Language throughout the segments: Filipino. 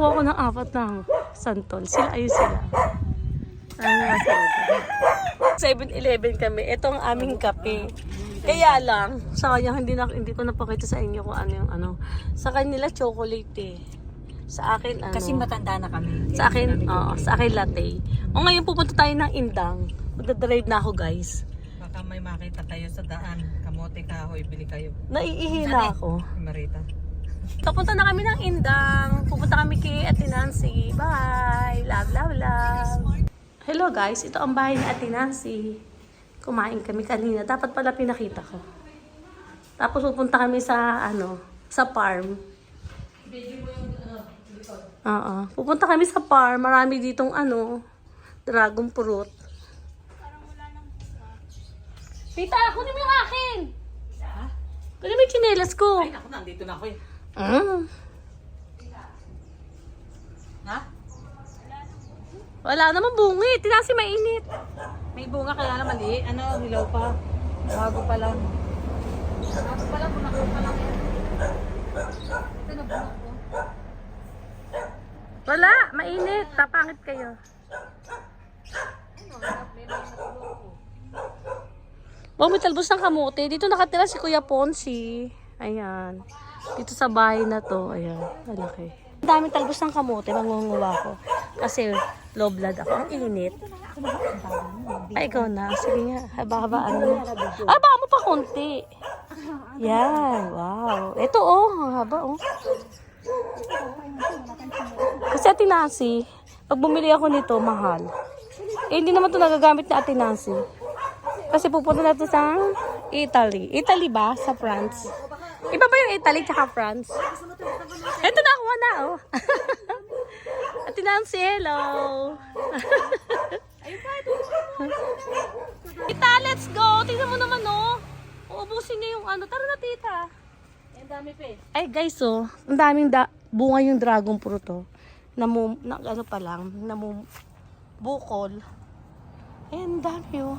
Nakakuha ko ng apat na santol. Sila, ayun sila. Ano nga sa 7-Eleven kami. Ito ang aming kape. Kaya lang, sayang hindi, na, hindi ko napakita sa inyo kung ano yung ano. Sa kanila chocolate eh. Sa akin ano. Kasi matanda na kami. Sa akin, oo, sa akin latte. O ngayon pupunta tayo ng Indang. Magdadrive na ako guys. Baka may makita kayo sa daan. Kamote kahoy, bili kayo. Naiihi na ako. Marita. Papunta na kami ng Indang. Pupunta kami kay Ate Nancy. Bye! Love, love, love! Hello guys, ito ang bahay ni Ate Nancy. Kumain kami kanina. Dapat pala pinakita ko. Tapos pupunta kami sa, ano, sa farm. Oo. Pupunta kami sa farm. Marami ditong, ano, dragon fruit. Tita, kunin mo yung akin! Kunin mo yung chinelas ko. Ay, ako nandito na ako eh. Mm. Ha? Wala naman bungi. Tinasi mainit. May bunga kaya na mali. Ano, hilaw pa. Bago pa lang. Bago pa lang, bunako pa lang yan. Ito na bunako. Wala. Mainit. Tapangit kayo. Oh, may talbos ng kamote. Dito nakatira si Kuya Ponsi. Ayan. Dito sa bahay na to. Ayan. Malaki. Ang daming talbos ng kamote. Mangunguha ko. Kasi low blood ako. Ang init. Ay, ikaw na. Sige nga. Haba-haba. Ano? Ah, baka mo pa konti. Yan. Wow. Ito oh. Ang haba oh. Kasi Ate Nancy, pag bumili ako nito, mahal. Eh, hindi naman ito nagagamit ni Ate Nancy. Kasi pupunta natin sa Italy. Italy ba? Sa France. Iba ba yung Italy tsaka France? Ito na, kuha na, oh. Ate Nancy, hello. Tita, let's go. Tingnan mo naman, oh. Uubusin niya yung ano. Tara na, tita. Ang dami pa eh. Ay guys, oh, ang daming da- bunga yung dragon fruit oh. Namu, na, ano pa lang, namu, bukol. Ay, ang dami oh.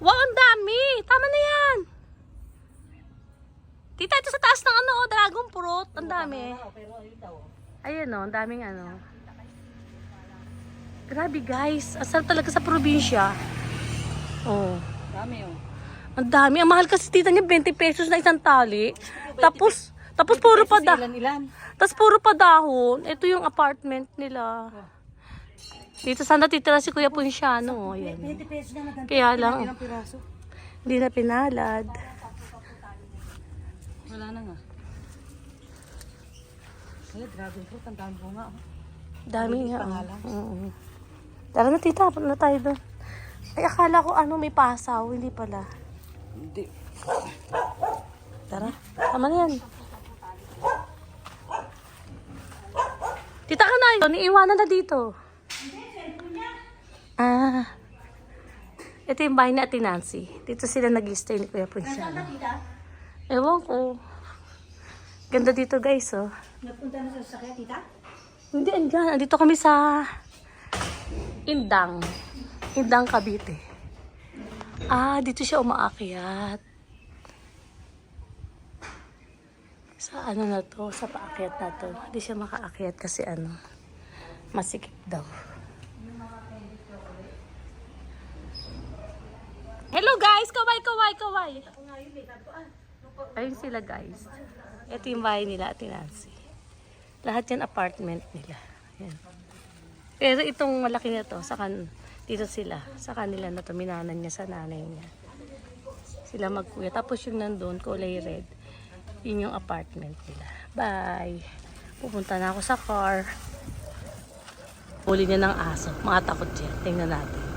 Wow, ang dami! Tama na yan! Tita, ito sa taas ng ano, oh, dragon fruit. Ang dami. Ayun daw. Ayun oh, ang daming ano. Grabe guys, asal talaga sa probinsya. Oh. Dami oh. Ang dami. Ang mahal kasi tita niya 20 pesos na isang tali. Tapos, tapos puro pa da, tapos puro pa dahon. Ito yung apartment nila. Dito sana titira si Kuya Punsiano. Oh, Ayan. 20 pesos maganda. Kaya lang, piraso? Hindi na pinalad. Wala na nga. Ay, dragon fruit. Ang dami bunga. oh. Dami nga. Oh. Oo. Tara na tita, na tayo doon. Ay, akala ko ano, may pasaw. Hindi pala. Hindi. Tara, tama na yan. Tita ka na yun, iiwanan na dito. Ah. Ito yung bahay ni Ate Nancy. Dito sila nag-stay ni Kuya Punsiano. Ewan ko. Ganda dito guys, oh. Napunta na sa sakya, tita? Hindi, andyan. Andito kami sa Indang. Indang, Cavite. Ah, dito siya umaakyat. Sa ano na to, sa paakyat na to. Hindi siya makaakyat kasi ano, masikip daw. Hello guys! Kaway, kaway! Ayun sila guys. Ito yung bahay nila, Ate Nancy. Lahat yan apartment nila. Yan. Pero itong malaki na to, sa kan dito sila, sa kanila na to, minanan niya sa nanay niya. Sila magkuya. Tapos yung nandun, kulay red, yun yung apartment nila. Bye! Pupunta na ako sa car. Huli niya ng aso. Mga takot. Tingnan natin.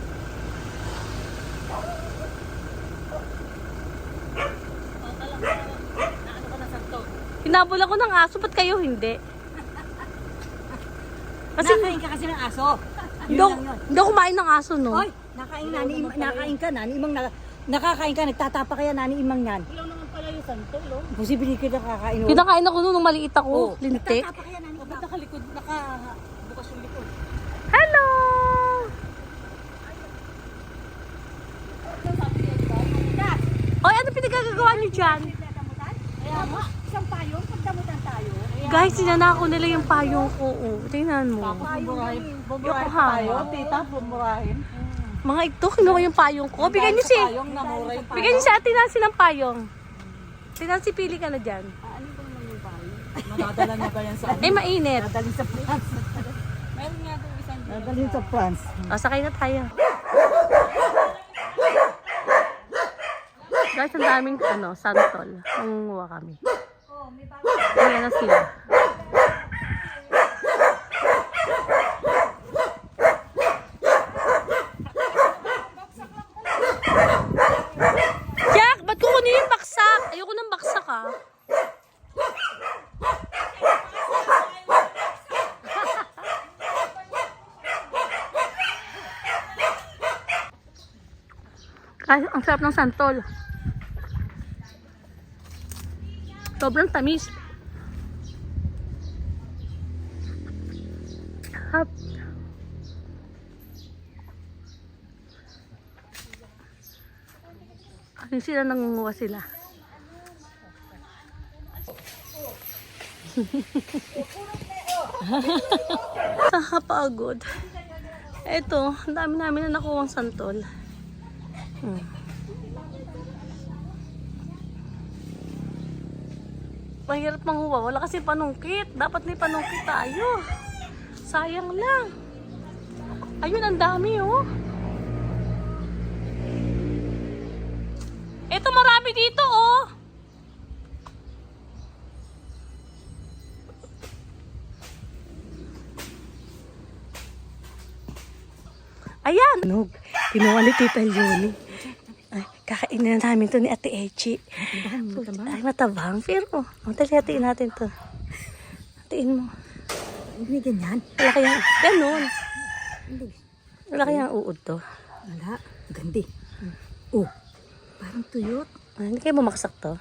Hinabol ako ng aso, ba't kayo hindi? Kasi Nakain ka kasi ng aso. hindi ako, hindi ako kumain ng aso, no? Hoy, nakain na, ni, nakain ka na, ni imang na, nakakain ka, nagtatapa kaya na ni imang yan. Ilaw naman pala yung santo, no? Posibility ka nakakain. oh. Pinakain ako nung maliit ako, Oh, lintik. Nagtatapa kaya na ni Ba't nakalikod, nakabukas yung likod? Hello! Oy, ano pinagagagawa niyo dyan? Isang payong, pagdamutan tayo. Guys, sinanako nila yung payong ko. Oh. Tingnan mo. Bumurahin. Bumurahin Yokohama. tayo, tita. Bumurahin. Mga ito, kinuha yung payong ko. Bigyan niyo si... Payong namuray pa. Bigyan niyo si Ate Nancy ng payong. Ate Nancy, pili ka na dyan. Nadadala niya ba yan sa Eh, mainit. Nadalhin sa France. Meron nga doon isang Nadalhin sa France. O, sakay na tayo. Guys, ang daming ano, santol. Nangunguha kami. Ayan na sila. Jack, ba't kukunin yung baksak? Ayoko ng baksak ah. Kasi ang sarap ng santol. Sobrang tamis. Hap. Kasi sila nangunguha sila. Nakakapagod. Eto, ang dami namin na nakuha santol. Hmm. Mahirap manguha. Wala kasi panungkit. Dapat may panungkit tayo. Sayang lang. Ayun, ang dami oh. Ito marami dito oh. Ayan! Ano, kinuha ni Tita Leonie. Ay, kakainin na namin to ni Ate Echi. Ay, matabang. Pero, oh, dali hatiin natin to. Hatiin mo. Hindi ganyan. Wala kayang, ganun. Wala kayang uod to. Wala. Gandi. Oh, parang tuyot. Ah, hindi kayo bumaksak to.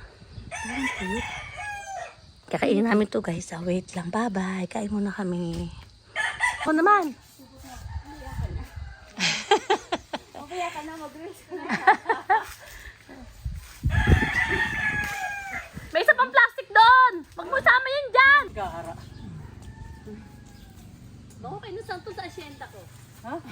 Parang tuyot. Kakainin namin to guys. Ah, wait lang. Bye-bye. Kain muna kami. Ako naman. Kaya ka na mag-reels ka na. mo sama yan dyan. Gara. Baka kayo ng santo sa asyenda ko. Ha?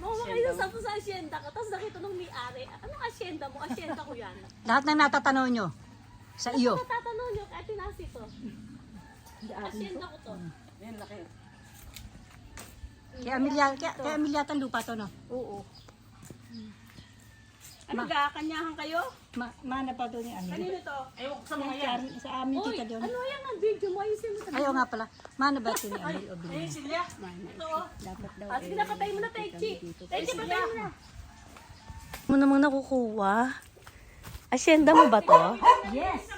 Baka kayo ng santo sa asyenda ko. Tapos nakita nung may-ari. Anong asyenda mo? Asyenda ko yan. Lahat na natatanong nyo. Sa iyo. Natatanong nyo, kaya tinasi to. Asyenda ko to. Yan, laki. Kaya Amelia, kaya, kaya Ameliatan lupa to, no? Oo. Ano, Kanyahan kayo? Ma mana pa doon ni Amel. Kanino to? Ayaw sa mga yan. Sa, sa amin, Uy, tita doon. ano yan ang video mo? Ayusin mo sa Ayaw nga pala. Mana ba ito ni Amel o Ayun sila. Ito oh. Dapat daw. Ah, sige na, patay mo na, Taichi. Taichi, patay mo na. Mo namang nakukuha. Asyenda mo ba to? Yes!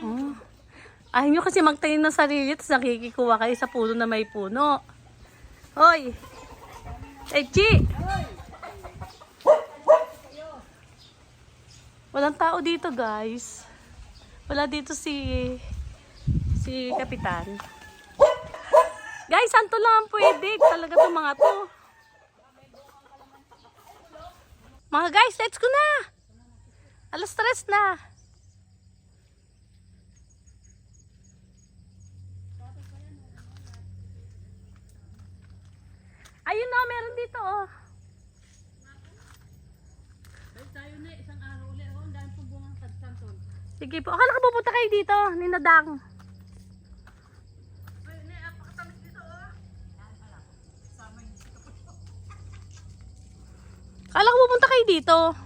Oh. Ayaw nyo kasi magtanim ng sarili, tapos nakikikuha kayo sa puno na may puno. Hoy! Taichi! Walang tao dito, guys. Wala dito si si Kapitan. Guys, santo lang ang pwede. Talaga to mga to. Mga guys, let's go na! Alas tres na. Ayun na, meron dito oh. Tayo na isang araw ulit. Oh, ang dami pong bungang santol. Sige po. Akala ka pupunta kayo dito, ni Nadang. Akala ko pupunta kayo dito.